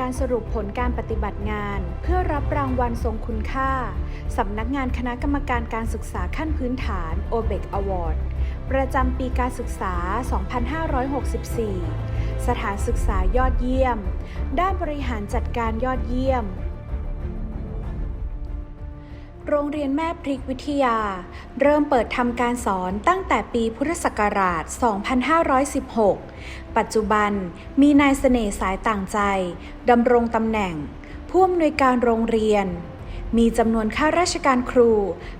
การสรุปผลการปฏิบัติงาน เพื่อรับรางวัลทรงคุณค่า สำนักงานคณะกรรมการการศึกษาขั้นพื้นฐาน o b e c Award ประจำปีการศึกษา 2564 สถานศึกษายอดเยี่ยม ด้านบริหารจัดการยอดเยี่ยม โรงเรียนแม่พริกวิทยา เริ่มเปิดทำการสอนตั้งแต่ปีพุทธศักราช 2516 ปัจจุบันมีนายเสน่ห์สายต่างใจดำรงตำแหน่ง ผู้อำนวยการโรงเรียน มีจำนวนข้าราชการครู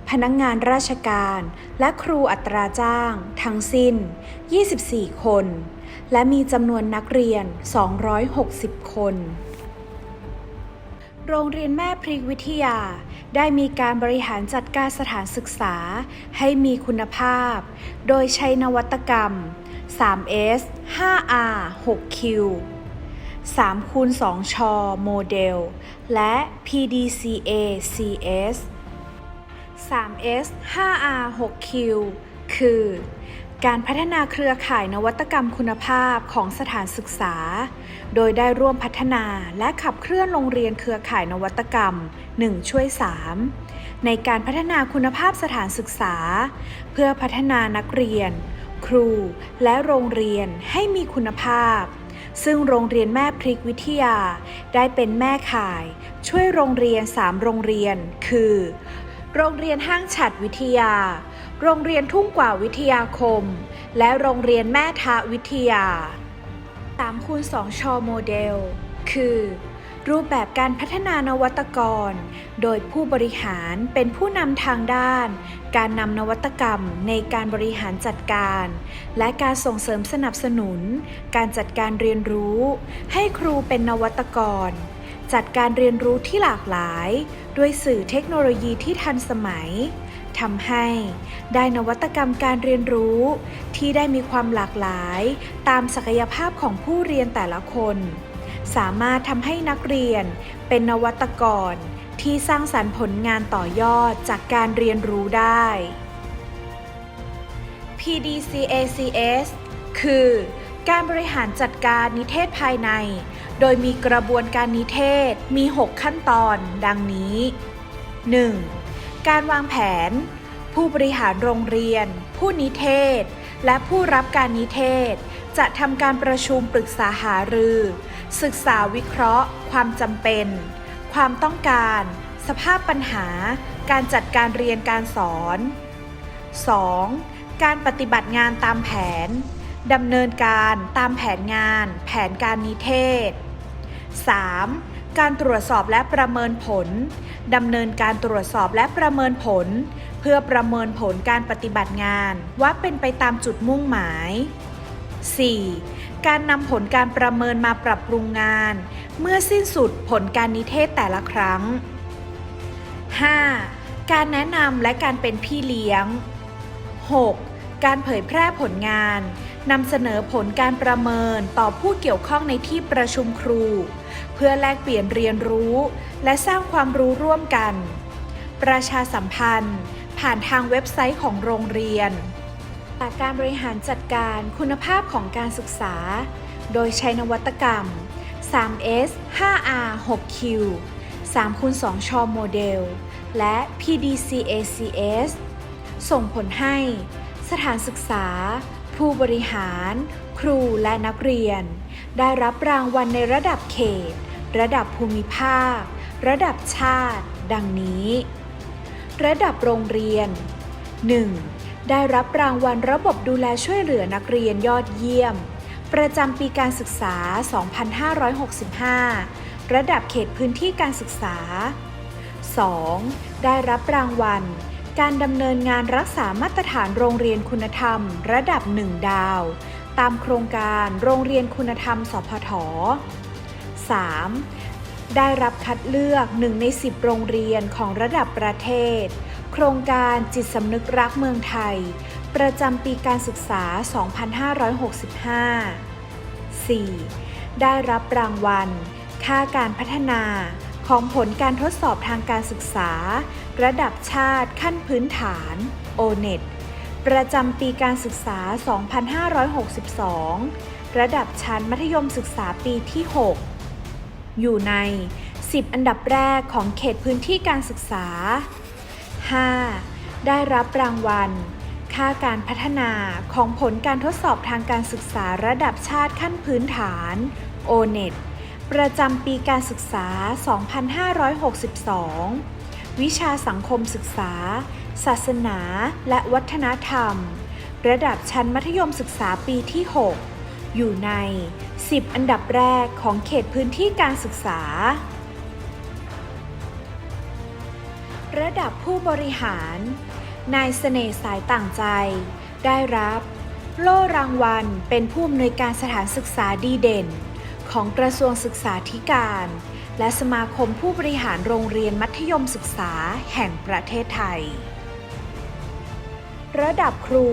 พนักงงานราชการ และครูอัตราจ้าง ทั้งสิ้น 24 คน และมีจำนวนนักเรียน 260 คน โรงเรียนแม่พริกวิทยา ได้มีการบริหารจัดการสถานศึกษาให้มีคุณภาพ โดยใช้นวัตกรรม 3S 5R 6Q 3คูณ2ชโมเดล และ PDCA CS 3S 5R 6Q คือ การพัฒนาเครือข่ายนวัตกรรมคุณภาพของสถานศึกษา โดยได้ร่วมพัฒนาและขับเคลื่อนโรงเรียนเครือข่ายนวัตกรรม 1 ช่วย 3 ในการพัฒนาคุณภาพสถานศึกษา เพื่อพัฒนานักเรียน ครูและโรงเรียนให้มีคุณภาพ ซึ่งโรงเรียนแม่พริกวิทยา ได้เป็นแม่ข่าย ช่วยโรงเรียน 3 โรงเรียน คือ โรงเรียนห้างฉัดวิทยา โรงเรียนทุ่งกว่าวิทยาคม และโรงเรียนแม่ทะวิทยา 3คูณ2ชอโมเดล คือ รูปแบบการพัฒนานวัตกร โดยผู้บริหารเป็นผู้นำทางด้าน การนำนวัตกรรมในการบริหารจัดการ และการส่งเสริมสนับสนุน การจัดการเรียนรู้ ให้ครูเป็นนวัตกร จัดการเรียนรู้ที่หลากหลาย ด้วยสื่อเทคโนโลยีที่ทันสมัย ทำให้ได้นวัตกรรมการเรียนรู้ ที่ได้มีความหลากหลายตามศักยภาพของผู้เรียนแต่ละคน สามารถทำให้นักเรียนเป็นนวัตกร ที่สร้างสรรค์ผลงานต่อยอดจากการเรียนรู้ได้ PDCACS คือ การบริหารจัดการนิเทศภายใน โดยมีกระบวนการนิเทศมี 6 ขั้นตอน ดังนี้ 1. การวางแผน ผู้บริหารโรงเรียน ผู้นิเทศ และผู้รับการนิเทศ จะทำการประชุมปรึกษาหารือ ศึกษาวิเคราะห์ ความจำเป็น ความต้องการ สภาพปัญหา การจัดการเรียนการสอน 2. การปฏิบัติงานตามแผนดำเนินการตามแผนงาน แผนการนิเทศ 3. การตรวจสอบและประเมินผล ดำเนินการตรวจสอบและประเมินผล เพื่อประเมินผลการปฏิบัติงานว่าเป็นไปตามจุดมุ่งหมาย 4. การนำผลการประเมินมาปรับปรุงงาน เมื่อสิ้นสุดผลการนิเทศแต่ละครั้ง 5. การแนะนำและการเป็นพี่เลี้ยง 6. การเผยแพร่ผลงาน นำเสนอผลการประเมินต่อผู้เกี่ยวข้องในที่ประชุมครู เพื่อแลกเปลี่ยนเรียนรู้ และสร้างความรู้ร่วมกัน ประชาสัมพันธ์ ผ่านทางเว็บไซต์ของโรงเรียนการบริหารจัดการคุณภาพของการศึกษา โดยใช้นวัตกรรม 3S 5R 6Q 3คูณ2ชโมเดล และ PDCACS ส่งผลให้ สถานศึกษา ผู้บริหาร ครูและนักเรียน ได้รับรางวัลในระดับเขต ระดับภูมิภาค ระดับชาติ ดังนี้ ระดับโรงเรียน 1. ได้รับรางวัลระบบดูแลช่วยเหลือนักเรียนยอดเยี่ยม ประจำปีการศึกษา 2565 ระดับเขตพื้นที่การศึกษา 2. ได้รับรางวัล การดำเนินงานรักษามาตรฐานโรงเรียนคุณธรรม ระดับ 1 ดาว ตามโครงการโรงเรียนคุณธรรม สพท 3. ได้รับคัดเลือก 1 ใน 10 โรงเรียนของระดับประเทศ โครงการจิตสำนึกรักเมืองไทย ประจำปีการศึกษา 2565 4. ได้รับรางวัล ค่าการพัฒนา ของผลการทดสอบทางการศึกษา ระดับชาติขั้นพื้นฐาน O-NET ประจำปีการศึกษา 2562 ระดับชั้นมัธยมศึกษาปีที่ 6 อยู่ใน 10 อันดับแรกของเขตพื้นที่การศึกษา 5. ได้รับรางวัล ค่าการพัฒนาของผลการทดสอบทางการศึกษาระดับชาติขั้นพื้นฐาน O-NET ประจำปีการศึกษา 2562 วิชาสังคมศึกษา ศาสนาและวัฒนธรรม ระดับชั้นมัธยมศึกษาปีที่ 6 อยู่ใน 10 อันดับแรกของเขตพื้นที่การศึกษา ระดับผู้บริหาร นายเสน่ห์สายต่างใจ ได้รับ โล่รางวัลเป็นผู้อำนวยการสถานศึกษาดีเด่น ของกระทรวงศึกษาธิการ และสมาคมผู้บริหารโรงเรียนมัธยมศึกษาแห่งประเทศไทย ระดับครู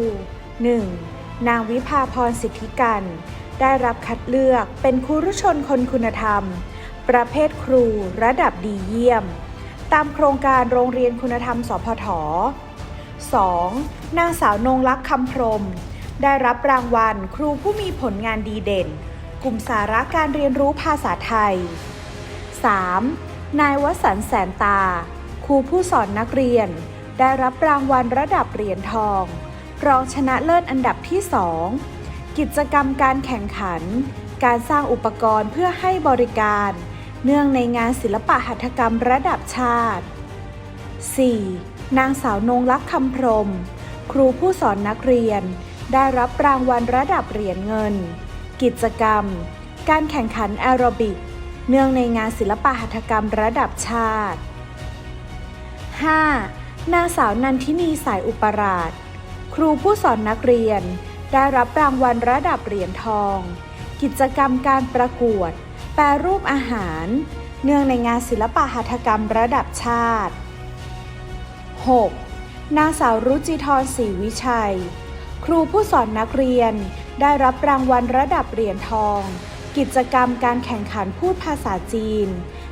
1. นางวิภาพรสิทธิกัน ได้รับคัดเลือกเป็นครูรุชนคนคุณธรรม ประเภทครูระดับดีเยี่ยม ตามโครงการโรงเรียนคุณธรรมสพท 2. นางสาวนงลักษ์คำพรม ได้รับรางวัลครูผู้มีผลงานดีเด่น กลุ่มสาระการเรียนรู้ภาษาไทย 3. นายวสันแสนตา ครูผู้สอนนักเรียน ได้รับรางวัลระดับเหรียญทอง รองชนะเลิศอันดับที่ 2 กิจกรรมการแข่งขัน การสร้างอุปกรณ์เพื่อให้บริการ เนื่องในงานศิลปะหัตถกรรมระดับชาติ 4. นางสาวนงลักษ์คำพรม ครูผู้สอนนักเรียน ได้รับรางวัลระดับเหรียญเงิน กิจกรรม การแข่งขันแอโรบิก เนื่องในงานศิลปะหัตถกรรมระดับชาติ 5. นางสาวนันทินีสายอุปราช ครูผู้สอนนักเรียน ได้รับรางวัลระดับเหรียญทอง กิจกรรมการประกวด แปรรูปอาหาร เนื่องในงานศิลปะหัตถกรรมระดับชาติ 6. นางสาวรุจิธรศรีวิชัย ครูผู้สอนนักเรียน ได้รับรางวัลระดับเหรียญทอง กิจกรรมการแข่งขันพูดภาษาจีน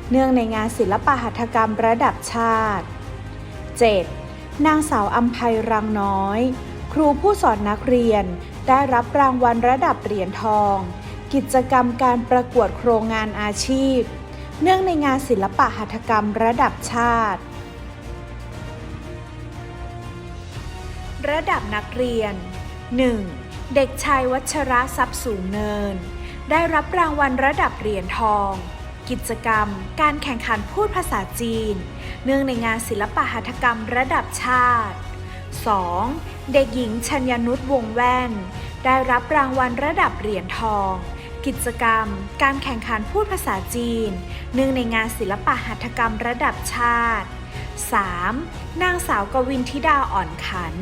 เนื่องในงานศิลปหัตถกรรมระดับชาติ 7. นางสาวอัมภัยรังน้อย ครูผู้สอนนักเรียน ได้รับรางวัลระดับเหรียญทอง กิจกรรมการประกวดโครงงานอาชีพ เนื่องในงานศิลปหัตถกรรมระดับชาติ ระดับนักเรียน 1. เด็กชายวัชระทรัพย์สูงเนิน ได้รับรางวัลระดับเหรียญทอง กิจกรรม การแข่งขันพูดภาษาจีน เนื่องในงานศิลปะหัตถกรรมระดับชาติ 2. เด็กหญิงชัญญนุชวงแว่น ได้รับรางวัลระดับเหรียญทอง กิจกรรม การแข่งขันพูดภาษาจีน เนื่องในงานศิลปะหัตถกรรมระดับชาติ 3. นางสาวกวินธิดาอ่อนขัน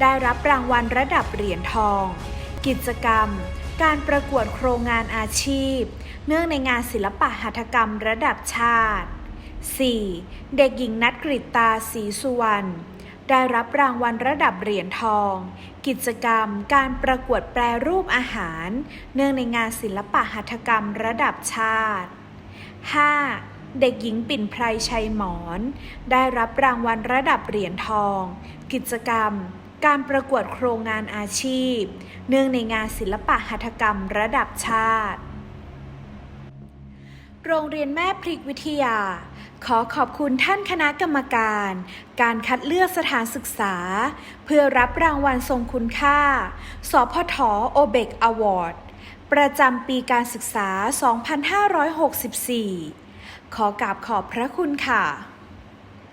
ได้รับรางวัลระดับเหรียญทอง กิจกรรม การประกวดโครงงานอาชีพ เนื่องในงานศิลปะหัตถกรรมระดับชาติ 4. เด็กหญิงนัทกริตาศรีสุวรรณได้รับรางวัลระดับเหรียญทอง กิจกรรม การประกวดแปรรูปอาหาร เนื่องในงานศิลปะหัตถกรรมระดับชาติ 5. เด็กหญิงปิ่นไพรชัยหมอน ได้รับรางวัลระดับเหรียญทอง กิจกรรม การประกวดโครงงานอาชีพ เนื่องในงานศิลปะหัตถกรรมระดับชาติ โรงเรียนแม่พริกวิทยา ขอขอบคุณท่านคณะกรรมการ การคัดเลือกสถานศึกษา เพื่อรับรางวัลทรงคุณค่า สพทโอเบกอวอร์ดประจำปีการศึกษา 2564 ขอกราบขอบพระคุณค่ะ